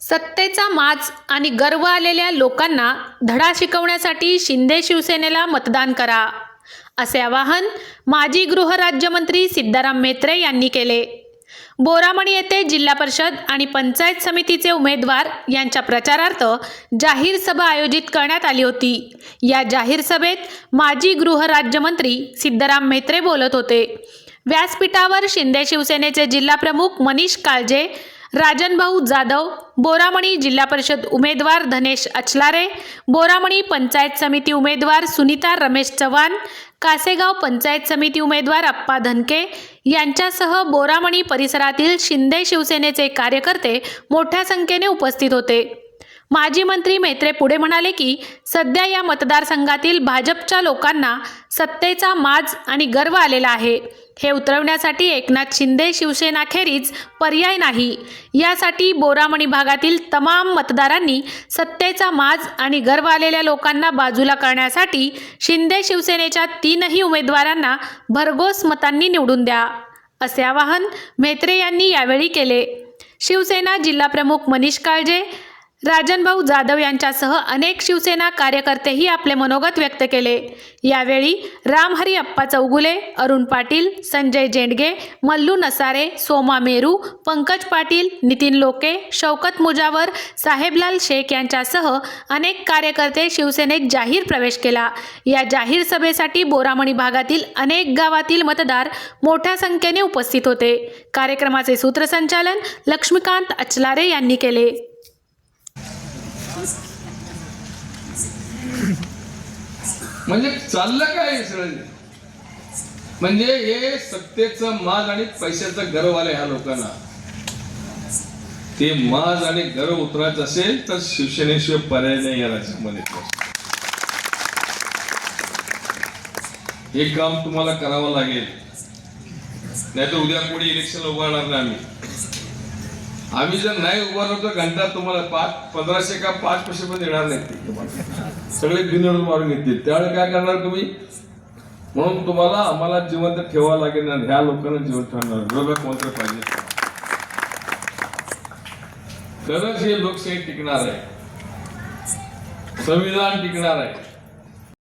सत्तेचा माज आणि गर्व आलेल्या लोकांना धडा शिकवण्यासाठी शिंदे शिवसेनेला मतदान करा असे आवाहन माजी गृहराज्यमंत्री सिद्धाराम मेत्रे यांनी केले. बोरामणी येथे जिल्हा परिषद आणि पंचायत समितीचे उमेदवार यांच्या प्रचारार्थ जाहीर सभा आयोजित करण्यात आली होती. या जाहीर सभेत माजी गृहराज्यमंत्री सिद्धाराम मेत्रे बोलत होते. व्यासपीठावर शिंदे शिवसेनेचे जिल्हाप्रमुख मनीष काळजे राजनभाऊ जाधव बोरामणी जिल्हा परिषद उमेदवार धनेश अचलारे बोरामणी पंचायत समिती उमेदवार सुनीता रमेश चव्हाण कासेगाव पंचायत समिती उमेदवार अप्पा धनके यांच्यासह बोरामणी परिसरातील शिंदे शिवसेनेचे कार्यकर्ते मोठ्या संख्येने उपस्थित होते. माजी मंत्री मेत्रे पुढे म्हणाले की सध्या या मतदारसंघातील भाजपच्या लोकांना सत्तेचा माज आणि गर्व आलेला आहे. हे उतरवण्यासाठी एकनाथ शिंदे शिवसेनाखेरीज पर्याय नाही. यासाठी बोरामणी भागातील तमाम मतदारांनी सत्तेचा माज आणि गर्व आलेल्या लोकांना बाजूला करण्यासाठी शिंदे शिवसेनेच्या तीनही उमेदवारांना भरघोस मतांनी निवडून द्या असे आवाहन म्हेत्रे यांनी यावेळी केले. शिवसेना जिल्हाप्रमुख मनीष काळजे राजनभाऊ जाधव यांच्यासह अनेक शिवसेना कार्यकर्तेही आपले मनोगत व्यक्त केले. यावेळी रामहरी अप्पा चौगुले अरुण पाटील संजय जेंडगे मल्लू नसारे सोमा मेरू पंकज पाटील नितीन लोके शौकत मुजावर साहेबलाल शेख यांच्यासह अनेक कार्यकर्ते शिवसेनेत जाहीर प्रवेश केला. या जाहीर सभेसाठी बोरामणी भागातील अनेक गावातील मतदार मोठ्या संख्येने उपस्थित होते. कार्यक्रमाचे सूत्रसंचालन लक्ष्मीकांत अचलारे यांनी केले. म्हणजे चाललं काय सगळं? म्हणजे हे सत्तेचं माज आणि पैशाचं गर्व आलं ह्या लोकांना. ते माज आणि गर्व उतरायचं असेल तर शिवसेनेशिवाय पर्याय नाही या राज्यामध्ये. हे काम तुम्हाला करावं लागेल. नाही तर उद्या कोणी इलेक्शन उभारणार नाही आम्ही. आम्ही जर नाही उभारलो तर घंटा तुम्हाला पाच पंधराशे का पाच पैसे पण देणार नाही. तुम्हाला सगळे बिनविरोध मारून घेतील. त्यावेळी काय करणार तुम्ही? म्हणून तुम्हाला आम्हाला जिवंत ठेवावं लागेल आणि ह्या लोकांना जिवंत ठेवणार. विरोधक कोणतं पाहिजे? तरच हे लोकशाही टिकणार आहे. संविधान टिकणार आहे.